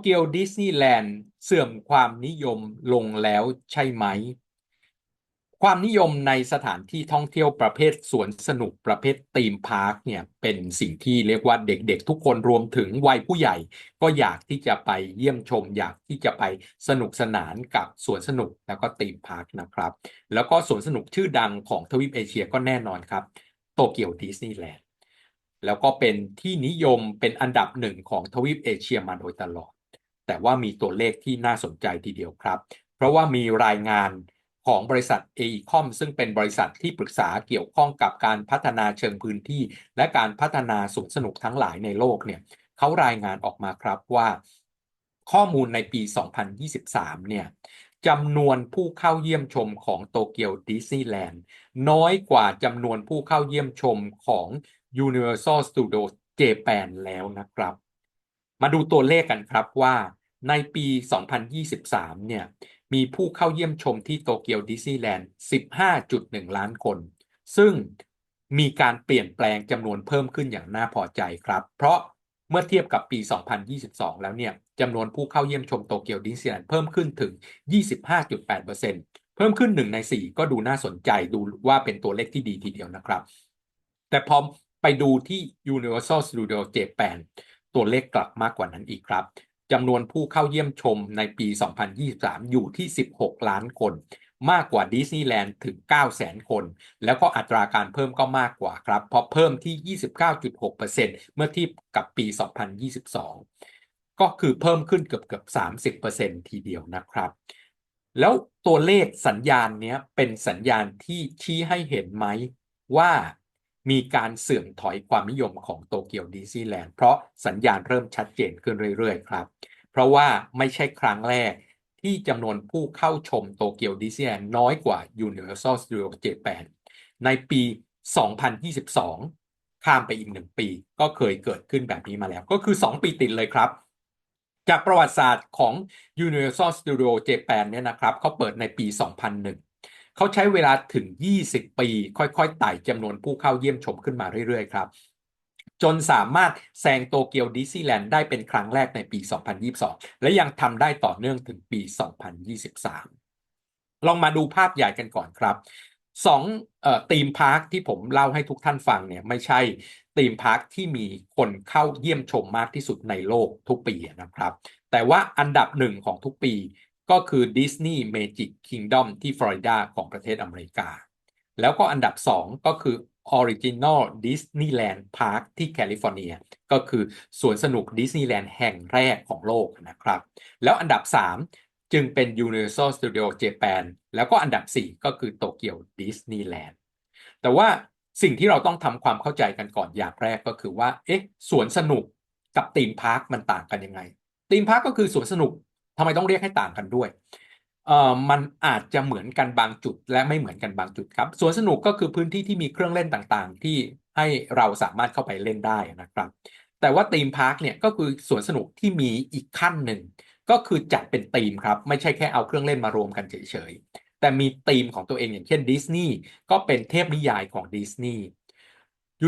เกียวดิสนีย์แลนด์เสื่อมความนิยมลงแล้วใช่ไหม ความนิยมในสถานที่ท่องเที่ยวประเภทสวนสนุกประเภทธีมพาร์คเนี่ยเป็นสิ่งที่เรียกว่าเด็กๆ ทุกคนรวมถึงวัยผู้ใหญ่ ก็อยากที่จะไปเยี่ยมชม อยากที่จะไปสนุกสนานกับสวนสนุกแล้วก็ธีมพาร์คนะครับ แล้วก็สวนสนุกชื่อดังของทวีปเอเชียก็แน่นอนครับโตเกียวดิสนีย์แลนด์แล้วก็เป็นที่นิยมเป็นอันดับหนึ่งของทวีปเอเชียมาโดยตลอด แต่ว่ามีตัวเลขที่น่าสนใจทีเดียวครับ เพราะว่ามีรายงานของบริษัท AECOM ซึ่งเป็นบริษัทที่ปรึกษาเกี่ยวข้องกับการพัฒนาเชิงพื้นที่ และการพัฒนาสวนสนุกทั้งหลายในโลกเนี่ยเขารายงานออกมาครับว่า ข้อมูลในปี 2023 เนี่ยจำนวนผู้เข้าเยี่ยมชมของโตเกียวดิสนีย์แลนด์น้อยกว่าจำนวนผู้เข้าเยี่ยมชมของ Universal Studios Japan แล้วนะครับ มาดูตัวเลขกันครับว่า ในปี 2023 เนี่ย มีผู้เข้าเยี่ยมชมที่โตเกียวดิสนีย์แลนด์ 15.1 ล้านคน ซึ่งมีการเปลี่ยนแปลงจำนวนเพิ่มขึ้นอย่างน่าพอใจครับ เพราะเมื่อเทียบกับปี 2022 แล้วเนี่ยจำนวนผู้เข้าเยี่ยมชมโตเกียวดิสนีย์แลนด์เพิ่มขึ้นถึง 25.8%เพิ่มขึ้น 1 ใน 4 ก็ดูน่าสนใจดูว่าเป็นตัวเลขที่ดีทีเดียวนะครับ แต่พอไปดูที่ Universal Studio Japan ตัวเลขกลับมากกว่านั้นอีกครับ จำนวนผู้เข้าเยี่ยมชมในปี 2023 อยู่ที่ 16 ล้านคน มากกว่าดิสนีย์แลนด์ถึง 900,000 คน แล้วก็อัตราการเพิ่มก็มากกว่าครับ เพราะเพิ่มที่ 29.6%เมื่อเทียบกับปี 2022 ก็คือเพิ่มขึ้นเกือบเกือบ30%ทีเดียวนะครับแล้วตัวเลขสัญญาณนี้เป็นสัญญาณที่ชี้ให้เห็นไหมว่า มีการเสื่อมถอยความนิยมของโตเกียวดิสนีย์แลนด์เพราะสัญญาณเริ่มชัดเจนขึ้นเรื่อยๆครับ เพราะว่าไม่ใช่ครั้งแรกที่จำนวนผู้เข้าชมโตเกียวดิสนีย์แลนด์น้อยกว่า Universal Studios Japan ในปี 2022 ข้ามไปอีกหนึ่งปี ก็เคยเกิดขึ้นแบบนี้มาแล้ว ก็คือ 2 ปีติดเลยครับ จากประวัติศาสตร์ของ Universal Studio Japan เนี่ยนะครับเขาเปิดในปี 2001 เขาใช้เวลาถึง 20 ปี ค่อยๆไต่จำนวนผู้เข้าเยี่ยมชมขึ้นมาเรื่อยๆ ครับ จนสามารถแซงโตเกียวดิสนีย์แลนด์ได้เป็นครั้งแรกในปี 2022 และยังทำได้ต่อเนื่องถึงปี 2023 ลองมาดูภาพใหญ่กันก่อนครับสองธีมพาร์คที่ผมเล่าให้ทุกท่านฟังเนี่ยไม่ใช่ธีมพาร์คที่มีคนเข้าเยี่ยมชมมากที่สุดในโลกทุกปีนะครับ แต่ว่าอันดับหนึ่งของทุกปี ก็คือ Disney Magic Kingdom ที่ฟลอริดาของประเทศอเมริกา แล้วก็อันดับ 2 ก็คือ Original Disneyland Park ที่แคลิฟอร์เนีย ก็คือสวนสนุกดิสนีย์แลนด์แห่งแรกของโลกนะครับ แล้วอันดับ 3 จึงเป็น Universal Studio Japan แล้วก็อันดับ 4 ก็คือโตเกียวดิสนีย์แลนด์แต่ว่าสิ่งที่เราต้องทำความเข้าใจกันก่อนอย่างแรกก็คือว่า เอ๊ะ สวนสนุกกับธีมพาร์คมันต่างกันยังไงธีมพาร์คก็คือสวนสนุก ทำไมต้องเรียกให้ต่างกันด้วยเอ่อมันอาจจะเหมือนกันบางจุดและไม่เหมือนกันบางจุดครับสวนสนุกก็คือพื้นที่ที่มีเครื่องเล่นต่างๆ ที่ให้เราสามารถเข้าไปเล่นได้นะครับ แต่ว่าธีมพาร์คเนี่ยก็คือสวนสนุกที่มีอีกขั้นหนึ่ง ก็คือจัดเป็นธีมครับ ไม่ใช่แค่เอาเครื่องเล่นมารวมกันเฉยๆ แต่มีธีมของตัวเองอย่างเช่นดิสนีย์ก็เป็นเทพนิยายของดิสนีย์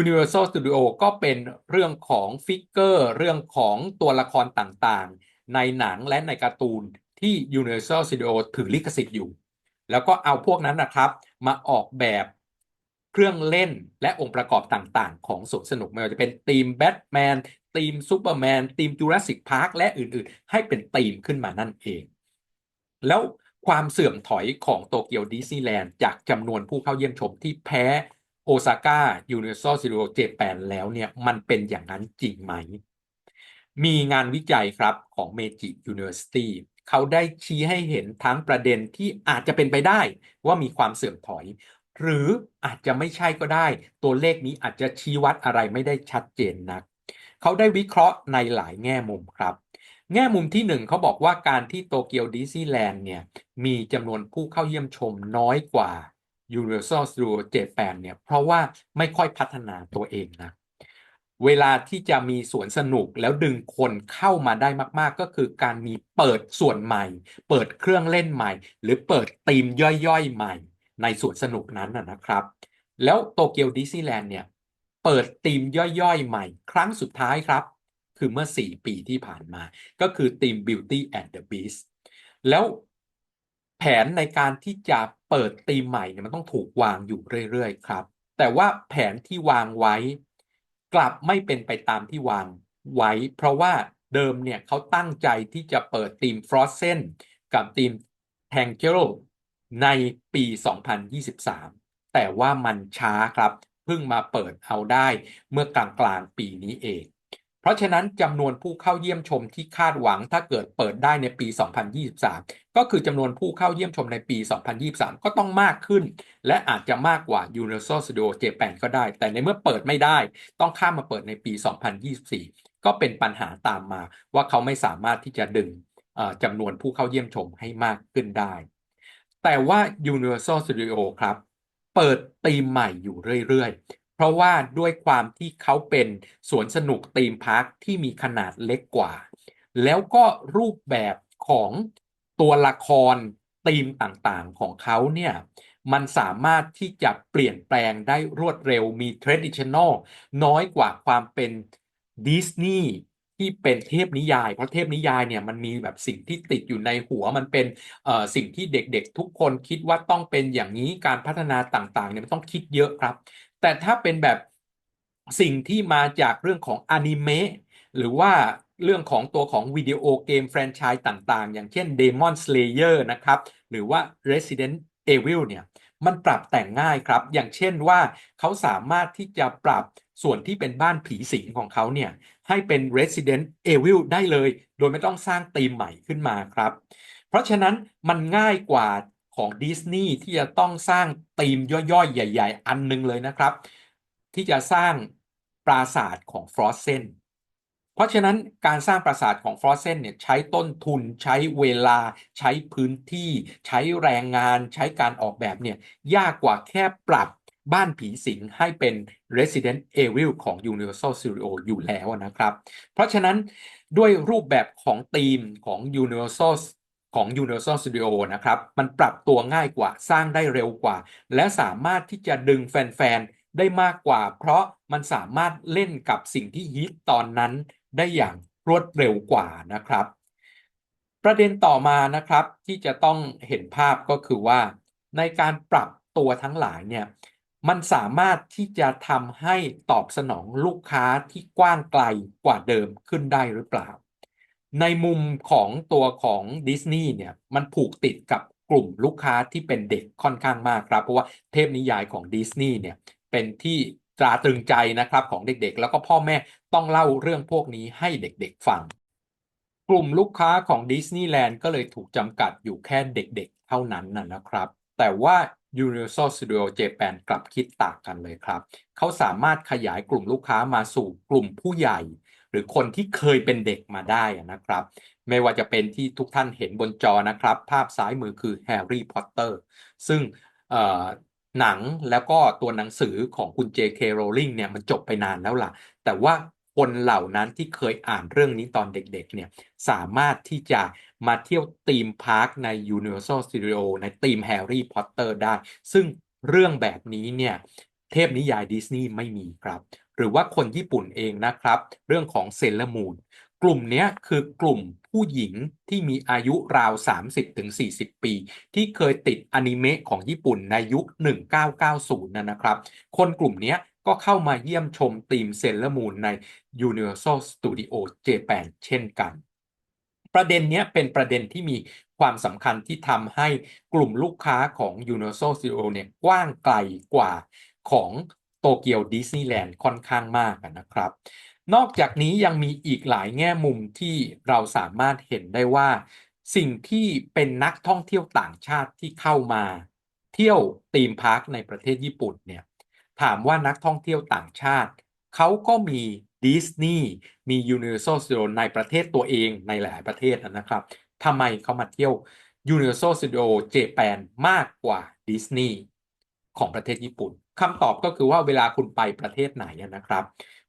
Universal Studio ก็เป็นเรื่องของฟิกเกอร์เรื่องของตัวละครต่างๆ ในหนังและในการ์ตูนที่ Universal Studio ถือลิขสิทธิ์อยู่ แล้วก็เอาพวกนั้นนะครับมาออกแบบเครื่องเล่นและองค์ประกอบต่างๆ ของสวนสนุกไม่ว่าจะเป็นทีมแบทแมนทีมซูเปอร์แมนทีมจูราสสิกพาร์คและอื่นๆ ให้เป็นทีมขึ้นมานั่นเอง แล้วความเสื่อมถอยของโตเกียวดิสนีย์แลนด์จากจำนวนผู้เข้าเยี่ยมชมที่แพ้โอซาก้ายูนิเวอร์แซลซิโอเจแปนแล้วเนี่ย มันเป็นอย่างนั้นจริงไหม มีงานวิจัยครับของ Meiji University เขาได้ชี้ให้เห็นทั้งประเด็นที่อาจจะเป็นไปได้ว่ามีความเสื่อมถอย หรืออาจจะไม่ใช่ก็ได้ ตัวเลขนี้อาจจะชี้วัดอะไรไม่ได้ชัดเจนนักเขาได้วิเคราะห์ในหลายแง่มุมครับ แง่มุมที่หนึ่งเขาบอกว่าการที่โตเกียวดิสนีย์แลนด์เนี่ยมีจำนวนผู้เข้าเยี่ยมชมน้อยกว่า Universal Studio Japan เนี่ยเพราะว่าไม่ค่อยพัฒนาตัวเองนะ เวลาที่จะมีสวนสนุกแล้วดึงคนเข้ามาได้มากๆ ก็คือการมีเปิดส่วนใหม่ เปิดเครื่องเล่นใหม่ หรือเปิดธีมย่อยๆ ใหม่ ในสวนสนุกนั้นนะครับ แล้วโตเกียวดิสนีย์แลนด์เนี่ย เปิดธีมย่อยๆ ใหม่ ครั้งสุดท้ายครับ คือเมื่อ 4 ปีที่ผ่านมา ก็คือทีม Beauty and the Beast แล้วแผนในการที่จะเปิดธีมใหม่เนี่ยมันต้องถูกวางอยู่เรื่อยๆ ครับ แต่ว่าแผนที่วางไว้ กลับไม่เป็นไปตามที่วางไว้ เพราะว่าเดิมเนี่ยเขาตั้งใจที่จะเปิดทีม Frozen กับทีม Tangle ในปี 2023 แต่ว่ามันช้าครับ เพิ่งมาเปิดเอาได้เมื่อกลางกลางปีนี้เอง เพราะฉะนั้นจำนวนผู้เข้าเยี่ยมชมที่คาดหวังถ้าเกิดเปิดได้ในปี 2023 ก็คือจำนวนผู้เข้าเยี่ยมชมในปี 2023 ก็ต้องมากขึ้น และอาจจะมากกว่า Universal Studio Japan ก็ได้ แต่ในเมื่อเปิดไม่ได้ ต้องข้ามมาเปิดในปี 2024 ก็เป็นปัญหาตามมา ว่าเขาไม่สามารถที่จะดึงจำนวนผู้เข้าเยี่ยมชมให้มากขึ้นได้ แต่ว่า Universal Studio ครับ เปิดธีมใหม่อยู่เรื่อยๆ ราะว่าด้วยความที่เขาเป็นสวนสนุกธีมพาร์คที่มีขนาดเล็กกว่า แล้วก็รูปแบบของตัวละครธีมต่างๆของเขาเนี่ยมันสามารถที่จะเปลี่ยนแปลงได้รวดเร็วมี traditional น้อยกว่าความเป็นดิสนีย์ที่เป็นเทพนิยาย เพราะเทพนิยายเนี่ยมันมีแบบสิ่งที่ติดอยู่ในหัวมันเป็นสิ่งที่เด็กๆ ทุกคนคิดว่าต้องเป็นอย่างนี้การพัฒนาต่างๆเนี่ยมันต้องคิดเยอะครับ แต่ถ้าเป็นแบบสิ่งที่มาจากเรื่องของอนิเมะหรือว่าเรื่องของตัวของวิดีโอเกมแฟรนไชส์ต่างๆ อย่างเช่น Demon Slayer นะครับ หรือว่า Resident Evil เนี่ย มันปรับแต่งง่ายครับ อย่างเช่นว่าเขาสามารถที่จะปรับส่วนที่เป็นบ้านผีสิงของเขาเนี่ย ให้เป็น Resident Evil ได้เลย โดยไม่ต้องสร้างธีมใหม่ขึ้นมาครับ เพราะฉะนั้นมันง่ายกว่า ของดิสนีย์ที่จะต้องสร้างธีมย่อยๆ ใหญ่ ๆ อันหนึงเลยนะครับ ที่จะสร้างปราสาทของ Frozen เพราะฉะนั้นการสร้างปราสาทของ Frozen เนี่ยใช้ต้นทุนใช้เวลา ใช้พื้นที่ ใช้แรงงาน ใช้การออกแบบเนี่ยยากกว่าแค่ปรับบ้านผีสิงให้เป็น Resident Evil ของ Universal Studio อยู่แล้วนะครับ เพราะฉะนั้นด้วยรูปแบบของธีมของ Universal ของ Universal Studio นะครับ มันปรับตัวง่ายกว่าสร้างได้เร็วกว่า และสามารถที่จะดึงแฟน ๆ ได้มากกว่า เพราะมันสามารถเล่นกับสิ่งที่ฮิตตอนนั้นได้อย่างรวดเร็วกว่านะครับ ประเด็นต่อมานะครับที่จะต้องเห็นภาพก็คือว่า ในการปรับตัวทั้งหลายเนี่ยมันสามารถที่จะทำให้ตอบสนองลูกค้าที่กว้างไกลกว่าเดิมขึ้นได้หรือเปล่า ในมุมของตัวของดิสนีย์เนี่ยมันผูกติดกับกลุ่มลูกค้าที่เป็นเด็กค่อนข้างมากครับ เพราะว่าเทพนิยายของดิสนีย์เนี่ยเป็นที่ตราตรึงใจนะครับของเด็กๆ แล้วก็พ่อแม่ต้องเล่าเรื่องพวกนี้ให้เด็กๆฟัง กลุ่มลูกค้าของดิสนีย์แลนด์ก็เลยถูกจำกัดอยู่แค่เด็กๆ เท่านั้นนะนะครับ แต่ว่า Universal Studio Japan กลับคิดต่างกันเลยครับ เขาสามารถขยายกลุ่มลูกค้ามาสู่กลุ่มผู้ใหญ่ หรือคนที่เคยเป็นเด็กมาได้นะครับ ไม่ว่าจะเป็นที่ทุกท่านเห็นบนจอนะครับ ภาพซ้ายมือคือแฮร์รี่พอตเตอร์ซึ่งหนังแล้วก็ตัวหนังสือของคุณ J.K. Rowling เนี่ยมันจบไปนานแล้วล่ะ แต่ว่าคนเหล่านั้นที่เคยอ่านเรื่องนี้ตอนเด็กๆเนี่ยสามารถที่จะมาเที่ยวธีมพาร์คใน Universal Studio ในธีมแฮร์รี่พอตเตอร์ได้ ซึ่งเรื่องแบบนี้เนี่ยเทพนิยายดิสนีย์ไม่มีครับ หรือว่าคนญี่ปุ่นเองนะครับ เรื่องของเซเลมูนกลุ่มนี้คือกลุ่มผู้หญิงที่มีอายุราว 30-40 ปี ที่เคยติดอนิเมะของญี่ปุ่นในยุค 1990นะนะครับ คนกลุ่มนี้ก็เข้ามาเยี่ยมชมทีมเซเลมูนใน Universal Studio Japan เช่นกัน ประเด็นนี้เป็นประเด็นที่มีความสำคัญที่ทำให้กลุ่มลูกค้าของ Universal Studio เนี่ยกว้างไกลกว่าของ โตเกียวดิสนีย์แลนด์ค่อนข้างมากนะครับ นอกจากนี้ยังมีอีกหลายแง่มุมที่เราสามารถเห็นได้ว่า สิ่งที่เป็นนักท่องเที่ยวต่างชาติที่เข้ามา เที่ยวธีมพาร์คในประเทศญี่ปุ่นเนี่ยถามว่านักท่องเที่ยวต่างชาติ เขาก็มีดิสนีย์มี Universal Studio ในประเทศตัวเองในหลายประเทศนะครับทำไมเขามาเที่ยว Universal Studio Japan มากกว่าดิสนีย์ ของประเทศญี่ปุ่นคำตอบก็คือว่าเวลาคุณไปประเทศไหนนะครับ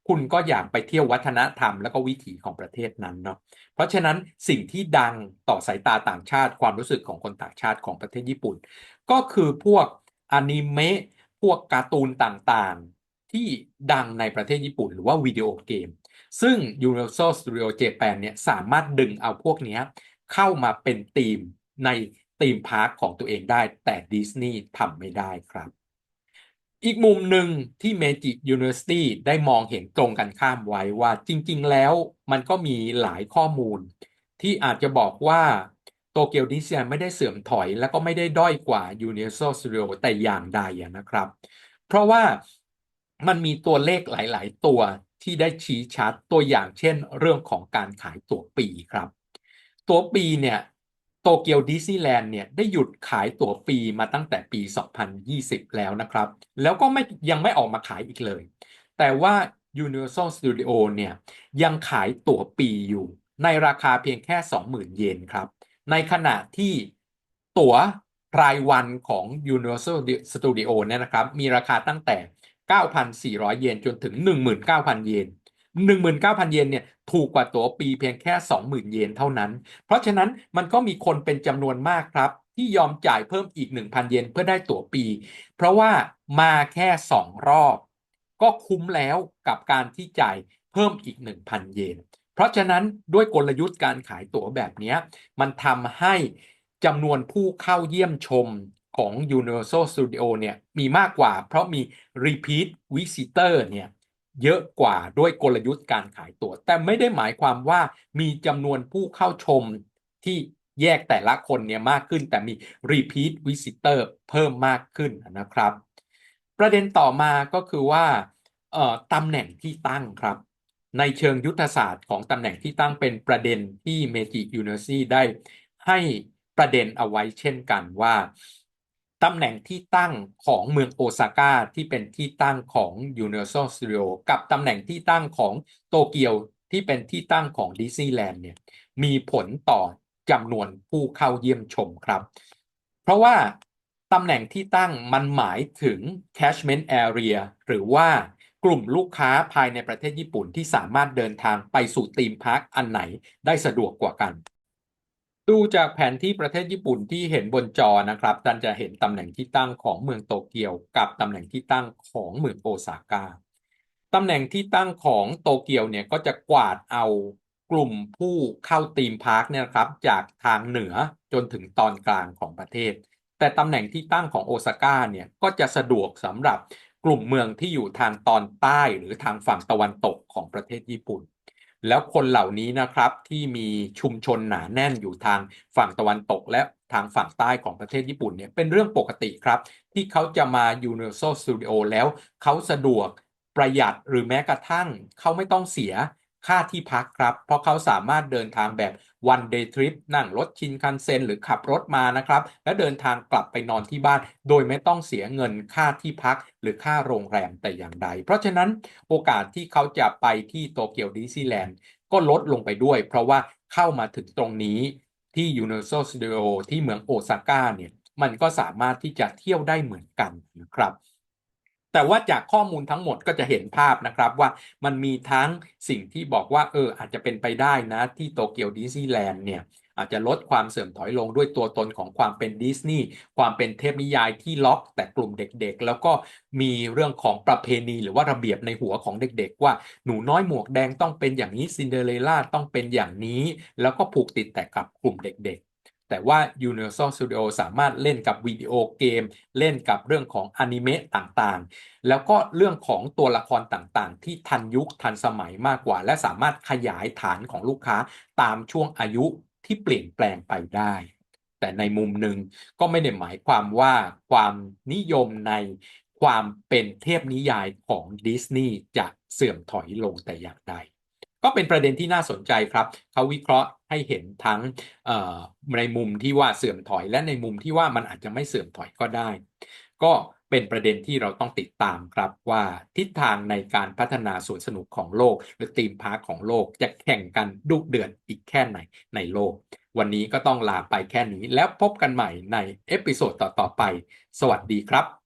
คุณก็อยากไปเที่ยววัฒนธรรมและก็วิถีของประเทศนั้นเนาะเพราะฉะนั้นสิ่งที่ดังต่อสายตาต่างชาติ ความรู้สึกของคนต่างชาติของประเทศญี่ปุ่น ก็คือพวกอนิเมะพวกการ์ตูนต่างๆ ที่ดังในประเทศญี่ปุ่น หรือว่าวิดีโอเกม ซึ่ง Universal Studio Japan เนี่ยสามารถดึงเอาพวกนี้เข้ามาเป็นธีมในธีมพาร์คของตัวเองได้ แต่ดิสนีย์ทำไม่ได้ครับ อีกมุมหนึ่งที่ Magic University ได้มองเห็นตรงกันข้ามไว้ว่าจริง ๆ แล้วมันก็มีหลายข้อมูล ที่อาจจะบอกว่าโตเกียวดิสนีย์ไม่ได้เสื่อมถอย แล้วก็ไม่ได้ด้อยกว่า Universal Studio แต่อย่างใดนะครับ เพราะว่ามันมีตัวเลขหลาย ๆ ตัวที่ได้ชี้ชัดตัวอย่างเช่น เรื่องของการขายตั๋วปีครับ ตั๋วปีเนี่ย โตเกียวดิสนีย์แลนด์เนี่ยได้หยุดขายตั๋วปีมาตั้งแต่ปี 2020 แล้วนะครับ แล้วก็ไม่ยังไม่ออกมาขายอีกเลย แต่ว่า Universal Studio เนี่ยยังขายตั๋วปีอยู่ ในราคาเพียงแค่ 20,000 เยนครับ ในขณะที่ตั๋วรายวันของ Universal Studio เนี่ยนะครับ มีราคาตั้งแต่ 9,400 เยนจนถึง 19,000 เยน 19,000 เยนเนี่ยถูกกว่าตั๋วปีเพียงแค่ 20,000 เยนเท่านั้น เพราะฉะนั้นมันก็มีคนเป็นจำนวนมากครับ ที่ยอมจ่ายเพิ่มอีก 1,000 เยนเพื่อได้ตั๋วปี เพราะว่ามาแค่ 2 รอบ ก็คุ้มแล้วกับการที่จ่ายเพิ่มอีก 1,000 เยน เพราะฉะนั้นด้วยกลยุทธ์การขายตั๋วแบบนี้มันทำให้จำนวนผู้เข้าเยี่ยมชมของ Universal Studio เนี่ยมีมากกว่าเพราะมี Repeat Visitor เนี่ย เยอะกว่าด้วยกลยุทธ์การขายตั๋ว แต่ไม่ได้หมายความว่ามีจำนวนผู้เข้าชมที่แยกแต่ละคนเนี่ยมากขึ้น แต่มี Repeat Visitor เพิ่มมากขึ้นนะครับ ประเด็นต่อมาก็คือว่าตำแหน่งที่ตั้งครับ ในเชิงยุทธศาสตร์ของตำแหน่งที่ตั้งเป็นประเด็นที่ Meiji University ได้ให้ประเด็นเอาไว้เช่นกันว่า ตำแหน่งที่ตั้งของเมืองโอซาก้าที่เป็นที่ตั้งของ Universal Studio กับตำแหน่งที่ตั้งของโตเกียวที่เป็นที่ตั้งของดิสนีย์แลนด์เนี่ยมีผลต่อจำนวนผู้เข้าเยี่ยมชมครับ เพราะว่าตำแหน่งที่ตั้งมันหมายถึง catchment area หรือว่ากลุ่มลูกค้าภายในประเทศญี่ปุ่นที่สามารถเดินทางไปสู่ธีมพาร์คอันไหนได้สะดวกกว่ากัน ดูจากแผนที่ประเทศญี่ปุ่นที่เห็นบนจอนะครับท่านจะเห็นตำแหน่งที่ตั้งของเมืองโตเกียว กับตำแหน่งที่ตั้งของเมืองโอซาก้าตำแหน่งที่ตั้งของโตเกียวเนี่ยก็จะกวาดเอากลุ่มผู้เข้าตีมพาร์คเนี่ยครับจากทางเหนือจนถึงตอนกลางของประเทศ แต่ตำแหน่งที่ตั้งของโอซาก้าเนี่ยก็จะสะดวกสำหรับกลุ่มเมืองที่อยู่ทางตอนใต้หรือทางฝั่งตะวันตกของประเทศญี่ปุ่น แล้วคนเหล่านี้นะครับที่มีชุมชนหนาแน่นอยู่ทางฝั่งตะวันตกและทางฝั่งใต้ของประเทศญี่ปุ่นเนี่ยเป็นเรื่องปกติครับ ที่เขาจะมา Universal Studio แล้วเขาสะดวกประหยัดหรือแม้กระทั่งเขาไม่ต้องเสีย ค่าที่พักครับ เพราะเขาสามารถเดินทางแบบ one day trip นั่งรถชินคันเซ็นหรือขับรถมานะครับ แล้วเดินทางกลับไปนอนที่บ้าน โดยไม่ต้องเสียเงินค่าที่พักหรือค่าโรงแรมแต่อย่างใด เพราะฉะนั้นโอกาสที่เขาจะไปที่โตเกียวดิสนีย์แลนด์ก็ลดลงไปด้วย เพราะว่าเข้ามาถึงตรงนี้ที่ Universal Studio ที่เมืองโอซาก้าเนี่ยมันก็สามารถที่จะเที่ยวได้เหมือนกันนะครับ แต่ว่าจากข้อมูลทั้งหมดก็จะเห็นภาพนะครับว่ามันมีทั้งสิ่งที่บอกว่าเอออาจจะเป็นไปได้นะที่โตเกียวดิสนีย์แลนด์เนี่ยอาจจะลดความเสื่อมถอยลงด้วยตัวตนของความเป็นดิสนีย์ความเป็นเทพนิยายที่ล็อกแต่กลุ่มเด็กๆ แล้วก็มีเรื่องของประเพณีหรือว่าระเบียบในหัวของเด็กๆ ว่าหนูน้อยหมวกแดงต้องเป็นอย่างนี้ซินเดอเรลล่าต้องเป็นอย่างนี้ แล้วก็ผูกติดแต่กับกลุ่มเด็กๆ แต่ว่า Universal Studio สามารถเล่นกับวิดีโอเกม เล่นกับเรื่องของอนิเมะต่างๆ แล้วก็เรื่องของตัวละครต่างๆ ที่ทันยุคทันสมัยมากกว่า และสามารถขยายฐานของลูกค้าตามช่วงอายุที่เปลี่ยนแปลงไปได้ แต่ในมุมหนึ่งก็ไม่ได้หมายความว่าความนิยมในความเป็นเทพนิยายของดิสนีย์จะเสื่อมถอยลงแต่อย่างใด ก็เป็นประเด็นที่น่าสนใจครับ เขาวิเคราะห์ให้เห็นทั้งในมุมที่ว่าเสื่อมถอยและในมุมที่ว่ามันอาจจะไม่เสื่อมถอยก็ได้ ก็เป็นประเด็นที่เราต้องติดตามครับว่าทิศทางในการพัฒนาสวนสนุกของโลก หรือตีมพาร์คของโลกจะแข่งกันดุเดือดอีกแค่ไหนในโลก วันนี้ก็ต้องลาไปแค่นี้แล้วพบกันใหม่ในเอพิโซดต่อๆไป สวัสดีครับ